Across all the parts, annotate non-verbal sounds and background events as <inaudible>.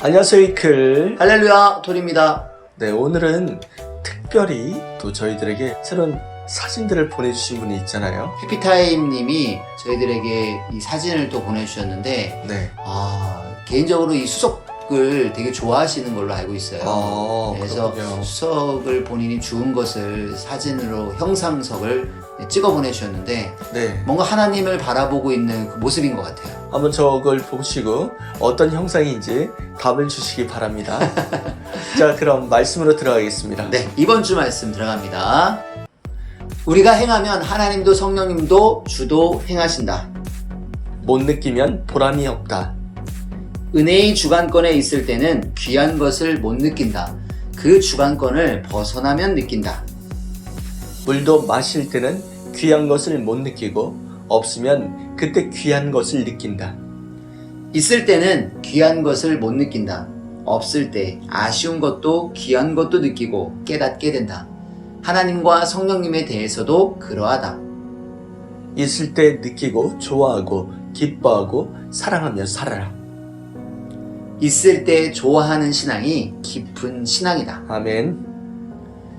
안녕하세요 이클 할렐루야 톨입니다. 네 오늘은 특별히 또 저희들에게 새로운 사진들을 보내주신 분이 있잖아요 해피타임 님이 저희들에게 이 사진을 또 보내주셨는데 네 아 개인적으로 이 수석을 되게 좋아하시는 걸로 알고 있어요. 아, 그래서 그렇군요. 수석을 본인이 주운 것을 사진으로 형상석을 찍어 보내주셨는데 네 뭔가 하나님을 바라보고 있는 그 모습인 것 같아요. 한번 저걸 보시고 어떤 형상인지 답을 주시기 바랍니다 <laughs> 자 그럼 말씀으로 들어가겠습니다 네 이번 주 말씀 들어갑니다. 우리가 행하면 하나님도 성령님도 주도 행하신다. 못 느끼면 보람이 없다 은혜의 주관권에 있을 때는 귀한 것을 못 느낀다. 그 주관권을 벗어나면 느낀다. 물도 마실 때는 귀한 것을 못 느끼고 없으면 그때 귀한 것을 느낀다 있을 때는 귀한 것을 못 느낀다. 없을 때 아쉬운 것도 귀한 것도 느끼고 깨닫게 된다. 하나님과 성령님에 대해서도 그러하다. 있을 때 느끼고 좋아하고 기뻐하고 사랑하며 살아라 있을 때 좋아하는 신앙이 깊은 신앙이다. 아멘.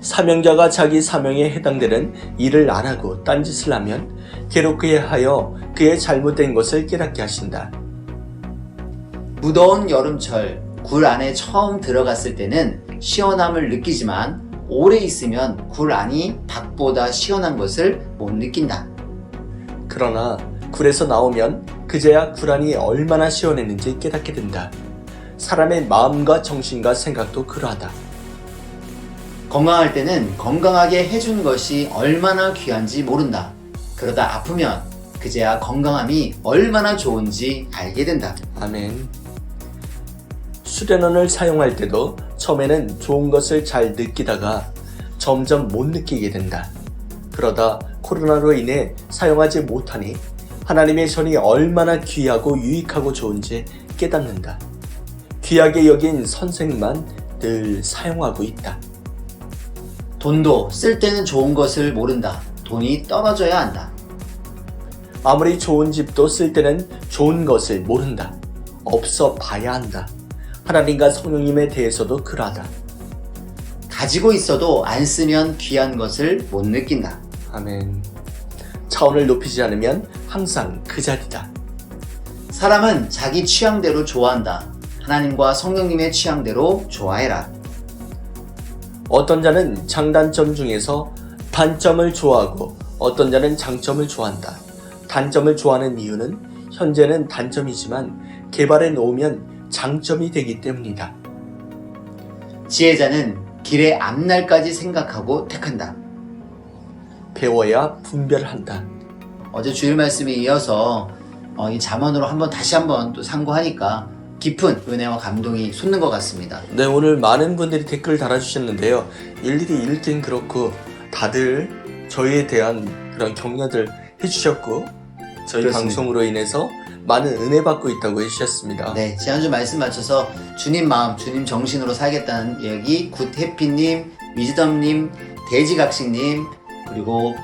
사명자가 자기 사명에 해당되는 일을 안 하고 딴짓을 하면 괴롭게 하여 그의 잘못된 것을 깨닫게 하신다. 무더운 여름철 굴 안에 처음 들어갔을 때는 시원함을 느끼지만 오래 있으면 굴 안이 밖보다 시원한 것을 못 느낀다. 그러나 굴에서 나오면 그제야 굴 안이 얼마나 시원했는지 깨닫게 된다. 사람의 마음과 정신과 생각도 그러하다. 건강할 때는 건강하게 해준 것이 얼마나 귀한지 모른다. 그러다 아프면 그제야 건강함이 얼마나 좋은지 알게 된다. 아멘. 수련원을 사용할 때도 처음에는 좋은 것을 잘 느끼다가 점점 못 느끼게 된다. 그러다 코로나로 인해 사용하지 못하니 하나님의 전이 얼마나 귀하고 유익하고 좋은지 깨닫는다. 귀하게 여긴 선생만 늘 사용하고 있다. 돈도 쓸 때는 좋은 것을 모른다. 돈이 떨어져야 한다. 아무리 좋은 집도 쓸 때는 좋은 것을 모른다. 없어 봐야 한다. 하나님과 성령님에 대해서도 그러하다. 가지고 있어도 안 쓰면 귀한 것을 못 느낀다. 아멘. 차원을 높이지 않으면 항상 그 자리다. 사람은 자기 취향대로 좋아한다. 하나님과 성령님의 취향대로 좋아해라. 어떤 자는 장단점 중에서 단점을 좋아하고 어떤 자는 장점을 좋아한다. 단점을 좋아하는 이유는 현재는 단점이지만 개발해 놓으면 장점이 되기 때문이다. 지혜자는 길의 앞날까지 생각하고 택한다. 배워야 분별한다. 어제 주일 말씀에 이어서 어, 이 잠언으로 한번 다시 한번 또 상고하니까 깊은 은혜와 감동이 솟는 것 같습니다. 네, 오늘 많은 분들이 댓글 달아주셨는데요. 일일이 읽긴 그렇고 다들 저희에 대한 그런 격려들 해주셨고 저희 그렇습니다. 방송으로 인해서 많은 은혜 받고 있다고 해주셨습니다. 네, 지난주 말씀 맞춰서 주님 마음, 주님 정신으로 살겠다는 이야기 굿해피님, 위즈덤님, 돼지각식님, 그리고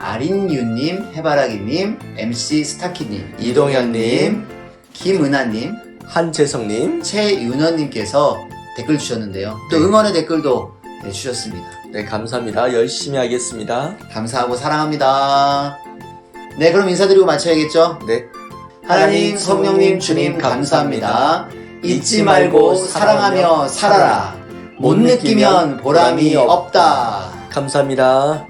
아린유님, 해바라기님, MC 스타키님, 이동현님, 김은하님, 한재성님, 최윤원님께서 댓글 주셨는데요. 또 네. 응원의 댓글도 네, 주셨습니다. 네 감사합니다. 열심히 하겠습니다. 감사하고 사랑합니다. 네, 그럼 인사드리고 마쳐야겠죠? 네. 하나님, 성령님, 주님 감사합니다. 잊지 말고 사랑하며 살아라. 못 느끼면 보람이 없다. 감사합니다.